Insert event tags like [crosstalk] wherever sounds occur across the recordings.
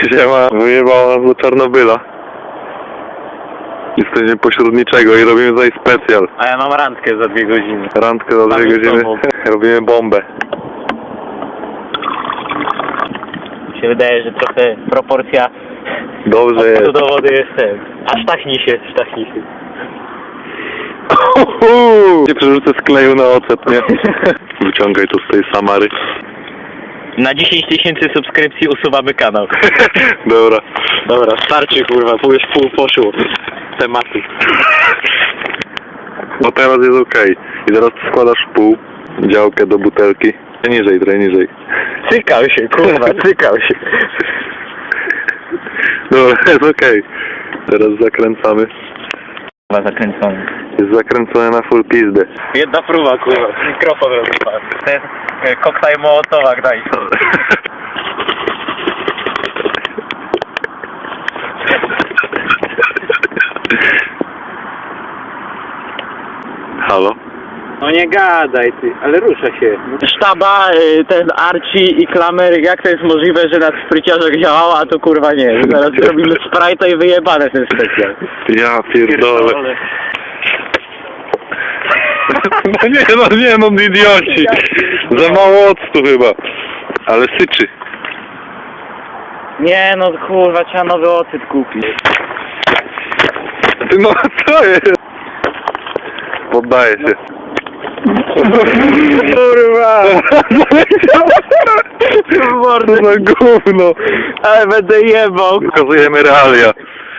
[laughs] Siema, wyjebało nas do Czarnobyla. Jesteśmy pośród niczego i robimy tutaj specjal. A ja mam randkę za dwie godziny. Randkę za dwie Mamy godziny. sobą. [laughs] Robimy bombę. Mi się wydaje, że trochę proporcja Dobrze [laughs] jest. do wody jest ten. A sztachni się, sztachni się. Nie przerzucę skleju na ocet, nie? Wyciągaj to z tej Samary. Na 10 tysięcy subskrypcji usuwamy kanał. [laughs] Dobra. Dobra, starczy kurwa, pół już pół poszło tematu. Bo teraz jest okej. I teraz składasz pół działkę do butelki. Niżej, trochę niżej. Cykał się, kurwa, [laughs] cykał się. Dobra, jest okej. Teraz zakręcamy. Chyba zakręcony. Jest zakręcone na full pizdę. Jedna próba, kurwa, mikrofon rozpadł. To jest e, koktajl Mołotowa, Gdańsk. [laughs] No nie gadaj ty, ale rusza się. Sztaba, y, ten Archie i Klamer, jak to jest możliwe, że na spryciarzach działała, a to kurwa nie. Zaraz zrobimy Sprite'a i wyjebane ten specjal. Ja pierdolę. [laughs] No nie, no nie, no idioci. Za mało octu chyba. Ale syczy. Nie no kurwa, trzeba nowy ocet kupić. Ty no co jest? Poddaję się. Kurwa! Co za gówno. Ale będę jebał. Pokazujemy realia.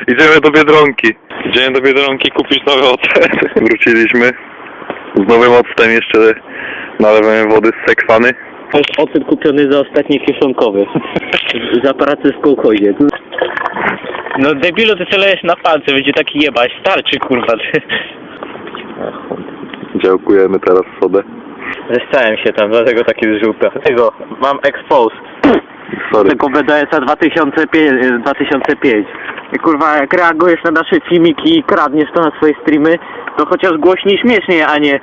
Idziemy do Biedronki. Idziemy do Biedronki kupić nowy ocet. Wróciliśmy. Z nowym octem jeszcze nalewamy wody z sekwany. To jest ocet kupiony za ostatnie kieszonkowe. za pracę w kołchozie. No debilu, ty celujesz na palce, będzie taki jebać. Starczy kurwa. Działkujemy teraz sodę. Zestałem się tam, dlatego taki żółty. Tego, mam expose. Sorry. Tego BDS-a 2005, 2005. I kurwa, jak reagujesz na nasze filmiki i kradniesz to na swoje streamy, to chociaż głośniej śmiesznie, a nie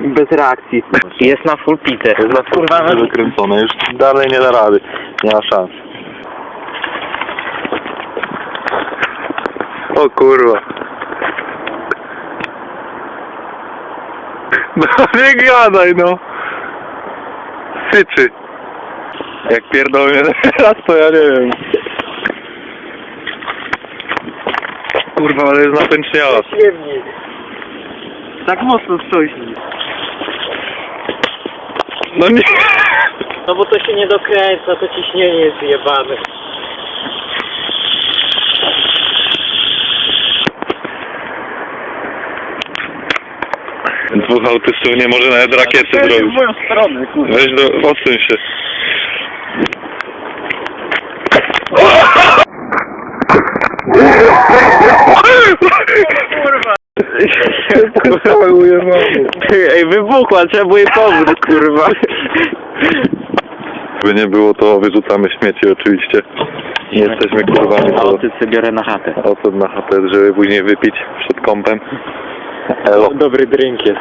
bez reakcji. Jest na full pitę. Jest na kurwa, no, wykręcone. Już dalej nie da rady. Nie ma szans. O kurwa. No [laughs] nie gadaj no. Syczy. Jak pierdolnie teraz [laughs] to ja nie wiem. Kurwa, ale jest napęczniała. Przyjemnie. Tak mocno stośni. No nie. No bo to się nie dokręca, to ciśnienie jest zjebane. Dwóch autystów nie może nawet rakiety zrobić. moją stronę, kurwa. Weź do, odsuń się. Kurwa. Ej, wybuchła, trzeba było jej pomóc, kurwa. By nie było, to wyrzucamy śmieci oczywiście. Nie jesteśmy kurwami, A to ty sobie biorę na chatę. na chatę, żeby później wypić przed kąpem. Добрий дрінки.